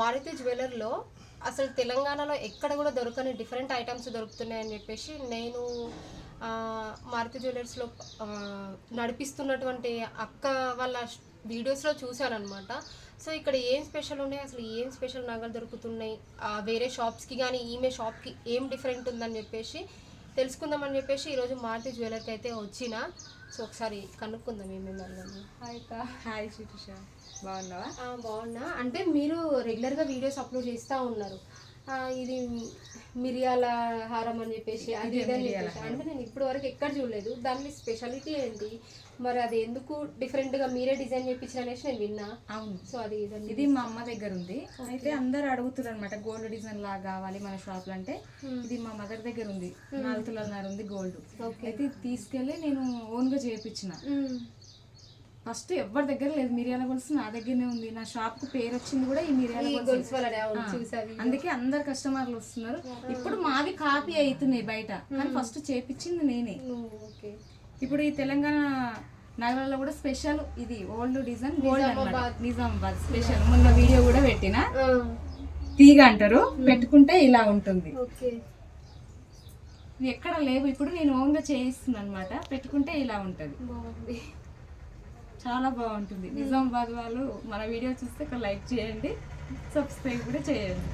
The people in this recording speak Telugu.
మారుతి జ్యువెలర్లో అసలు తెలంగాణలో ఎక్కడ కూడా దొరకని డిఫరెంట్ ఐటమ్స్ దొరుకుతున్నాయని చెప్పేసి నేను మారుతి జ్యువెలర్స్లో నడిపిస్తున్నటువంటి అక్క వాళ్ళ వీడియోస్లో చూశాను అనమాట సో ఇక్కడ ఏం స్పెషల్ ఉన్నాయి? అసలు ఏం స్పెషల్ నగలు దొరుకుతున్నాయి? వేరే షాప్స్కి కానీ ఈమె షాప్కి ఏం డిఫరెంట్ ఉందని చెప్పేసి తెలుసుకుందామని చెప్పేసి ఈరోజు మారుతి జ్యువెలర్కి అయితే వచ్చిన. సో ఒకసారి కనుక్కుందాం ఏమేమి అన్నాను హాయ్ అక్క. హాయ్ శిరీష బాగున్నావా? ఆ, బాగున్నా. అంటే మీరు రెగ్యులర్గా వీడియోస్ అప్లోడ్ చేస్తూ ఉన్నారు. ఇది మిరియాల హారం అని చెప్పేసి అది చెప్పేసి. అంటే నేను ఇప్పటి వరకు ఎక్కడ చూడలేదు. దాని స్పెషాలిటీ ఏంటి? మరి అది ఎందుకు డిఫరెంట్గా మీరే డిజైన్ చేయించిన అనేసి నేను విన్నా. అవును. సో అది ఇది మా అమ్మ దగ్గర ఉంది. అయితే అందరు అడుగుతున్నారు అనమాట గోల్డ్ డిజైన్ లాగా కావాలి మన షాప్లో అంటే? ఇది మా మదర్ దగ్గర ఉంది. నాలుగు తులాలన్నర ఉంది గోల్డ్ అయితే ఇది తీసుకెళ్ళి నేను ఓన్గా చేయించిన ఫస్ట్ ఎవరి దగ్గర లేదు. మిరియాల గొలుసు నా దగ్గరనే ఉంది. నా షాప్కు పేరు వచ్చింది కూడా ఈ మిరియాల గొలుసు. అందుకే అందరు కస్టమర్లు వస్తున్నారు. ఇప్పుడు మావి కాపీ అవుతున్నాయి బయట. కానీ ఫస్ట్ చేపించింది నేనే. ఓకే. ఇప్పుడు ఈ తెలంగాణ నగరాల్లో కూడా స్పెషల్ ఇది ఓల్డ్ డిజైన్ గోల్డ్ అన్నమాట. నిజామాబాద్ స్పెషల్. మొన్న వీడియో కూడా పెట్టిన. తీగ అంటారు. పెట్టుకుంటే ఇలా ఉంటుంది. ఎక్కడ లేవు. ఇప్పుడు నేను ఓన్గా చేయిస్తున్నాను అనమాట పెట్టుకుంటే ఇలా ఉంటది. చాలా బాగుంటుంది. నిజామాబాద్ వాళ్ళు మన వీడియో చూస్తే ఒక లైక్ చేయండి సబ్స్క్రైబ్ కూడా చేయండి.